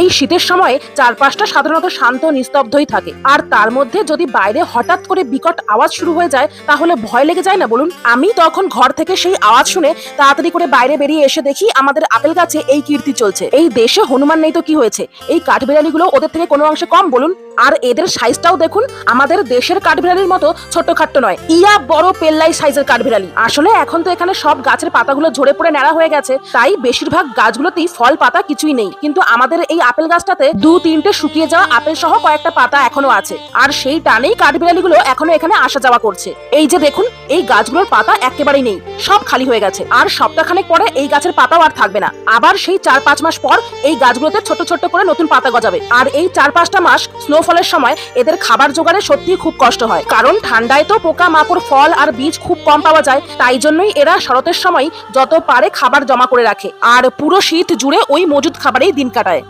এই শীতের সময়ে চারপাশটা সাধারণত শান্ত, নিস্তব্ধই থাকে। আর তার মধ্যে যদি বাইরে হঠাৎ করে বিকট আওয়াজ শুরু হয়ে যায়, তাহলে ভয় লেগে যায় না বলুন? আমি তখন ঘর থেকে সেই আওয়াজ শুনে তাড়াতাড়ি করে বাইরে বেরিয়ে এসে দেখি আমাদের আপেল গাছে এই কীর্তি চলছে। এই দেশে হনুমান নেই তো কি হয়েছে? এই কাঠবিড়ালিগুলো ওদের থেকে কোনো অংশে কম বলুন? আর এদের সাইজটাও দেখুন, আমাদের দেশের কাঠবিড়ালির মতো ছোটখাট্ট নয়। ইয়া বড় পেল্লাই সাইজের কাঠবিড়ালি। আসলে এখন তো এখানে সব গাছের পাতাগুলো ঝরে পড়ে ন্যাড়া হয়ে গেছে, তাই বেশিরভাগ গাছগুলোতেই ফল পাতা কিছুই নেই। কিন্তু আমাদের এই আপেল গাছটাতে দু, তিনটে শুকিয়ে যাওয়া আপেল সহ কয়েকটা পাতা এখনও আছে। আর সেই টানেই কাঠবিড়ালিগুলো এখনও এখানে আসা যাওয়া করছে। এই যে দেখুন, এই গাছগুলোর পাতা একেবারেই নেই। সব খালি হয়ে গেছে। আর সপ্তাহখানেক পরে এই গাছের পাতাও আর থাকবে না। আবার সেই চার, পাঁচ মাস পর এই গাছগুলোতে ছোট ছোট করে নতুন পাতা গজাবে। আর এই চার, পাঁচটা মাস স্নোফলের সময় এদের খাবার জোগাড়ে সত্যি খুব কষ্ট হয়। কারণ ঠান্ডায় তো পোকা, মাকড়, ফল আর বীজ খুব কম পাওয়া যায়। তাই জন্যই এরা শরতের সময় যত পারে খাবার জমা করে রাখে। আর পুরো শীত জুড়ে ওই মজুদ খাবারেই দিন কাটায়।